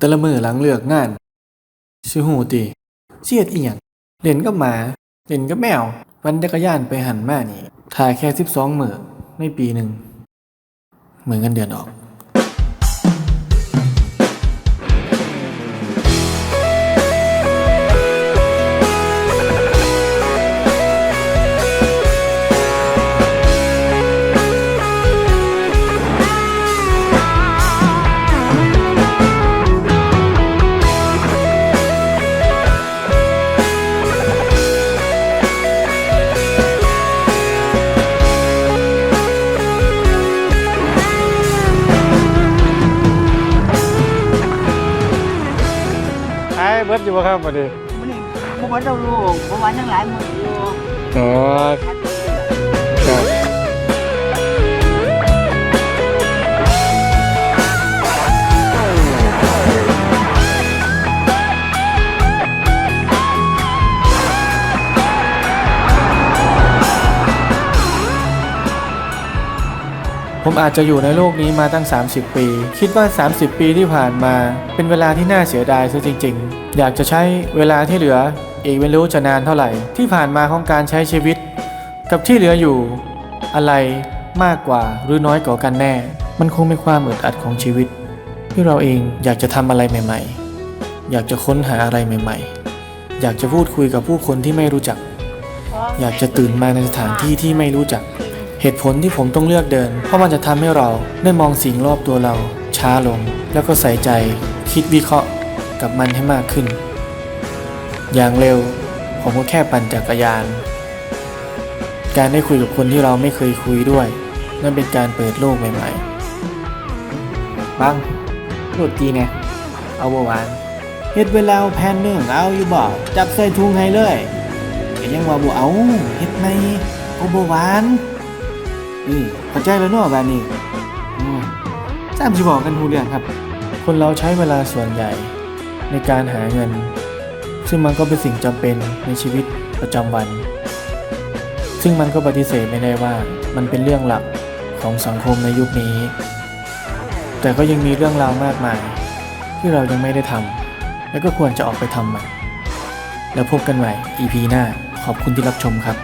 แต่ละมือหลังเลือกงานสิหูติเสียดอีหยังเล่นกับหมาเล่นกับแมววันจักรยานไปหันมานี่ถ่ายแค่สิบสองมือในปีหนึ่งเหมือนกันเดือนออกายเบิดอยู่บ่ครับบัดนี้มันนี่ผมว่าเราลูกผมว่าทั้งหลายมืออยู่อ๋อครับ ผมอาจจะอยู่ในโลกนี้มาตั้ง 30 ปี คิดว่า 30 ปีที่ผ่านมา เป็นเวลาที่น่าเสียดายซะจริง ๆ อยากจะใช้เวลาที่เหลืออีกไม่รู้จะนานเท่าไหร่ ที่ผ่านมาของการใช้ชีวิต กับที่เหลืออยู่ อะไรมากกว่าหรือน้อยกว่ากันแน่ มันคงเป็นความอึดอัดของชีวิต ที่เราเองอยากจะทำอะไรใหม่ ๆ อยากจะค้นหาอะไรใหม่ ๆ อยากจะพูดคุยกับผู้คนที่ไม่รู้จัก อยากจะตื่นมาในสถานที่ที่ไม่รู้จัก เหตุผลที่ผมต้องเลือกเดิน เพราะมันจะทำให้เราได้มองสิ่งรอบตัวเรา ช้าลง แล้วก็ใส่ใจ คิดวิเคราะห์กับมันให้มากขึ้น อย่างเร็ว ผมก็แค่ปั่นจักรยาน การได้คุยกับคนที่เราไม่เคยคุยด้วย นั่นเป็นการเปิดโลกใหม่ๆบังโรตีเนี่ยเอาบหวานเฮ็ดเวลาแพนเนื่องเอาอยู่บ่จับใส่ถุงให้เลยก็ยังว่าบ่เอาเฮ็ดไหมเอาบหวาน อืมเข้าใจแล้วเนาะแบบนี้อืมสามสิบอกกันทูเรื่องครับ คนเราใช้เวลาส่วนใหญ่ ในการหาเงิน ซึ่งมันก็เป็นสิ่งจำเป็นในชีวิตประจำวัน ซึ่งมันก็ปฏิเสธไม่ได้ว่ามันเป็นเรื่องหลักของสังคมในยุคนี้ แต่ก็ยังมีเรื่องราวมากมาย ที่เรายังไม่ได้ทำและก็ควรจะออกไปทำมัน แล้วพบกันใหม่ EP หน้าขอบคุณที่รับชมครับ